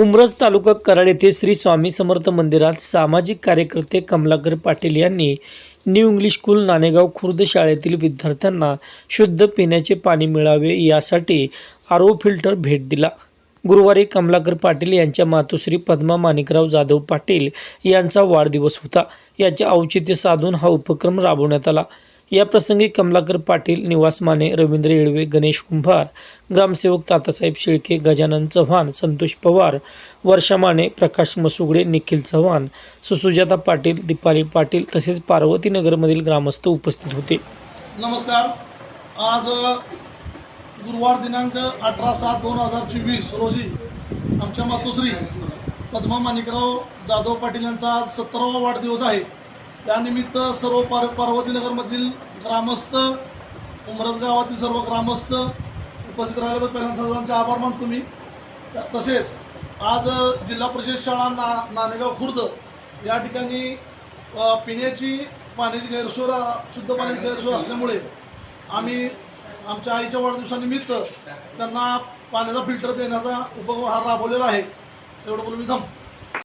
उमरज तालुका कराड येथे श्री स्वामी समर्थ मंदिरात सामाजिक कार्यकर्ते कमलाकर पाटील यांनी new English school Nanegaon Khurd शाळेतील विद्यार्थ्यांना शुद्ध पिण्याचे पाणी मिळावे यासाठी आरो फिल्टर भेट दिला. गुरुवारी कमलाकर पाटील यांच्या मातोश्री पद्मा माणिकराव जाधव पाटील यांचा वाढदिवस होता. याचे औचित्य साधून हा उपक्रम राबवण्यात आला. या प्रसंगी कमलाकर पाटील निवास माने रवींद्र येळवे गणेश कुंभार ग्रामसेवक तातासाहेब शेळके गजानन चव्हाण संतोष पवार वर्षा माने प्रकाश मसुगडे निखिल चव्हाण सुसुजाता पाटील दीपाली पाटील तसेच पार्वतीनगरमधील ग्रामस्थ उपस्थित होते. नमस्कार. आज गुरुवार दिनांक अठरा सात दोन हजार चोवीस रोजी आमच्या मातोश्री पद्मा माणिकराव जाधव पाटील यांचा आज सत्तरावा वाढदिवस आहे. त्यानिमित्त सर्व पार पार्वतीनगरमधील ग्रामस्थ उमरस गावातील सर्व ग्रामस्थ उपस्थित राहिल्याबद्दल पहिल्यांदा सर्वांचे आभार मानतो मी. तसेच आज जिल्हा परिषद शाळा ना नाणेगाव खुर्द या ठिकाणी पिण्याची पाण्याची गैरसोय शुद्ध पाण्याची गैरसोय असल्यामुळे आम्ही आमच्या आईच्या वाढदिवसानिमित्त त्यांना पाण्याचा फिल्टर देण्याचा उपक्रम हा राबवलेला आहे. एवढं बोलून मी थांबतो.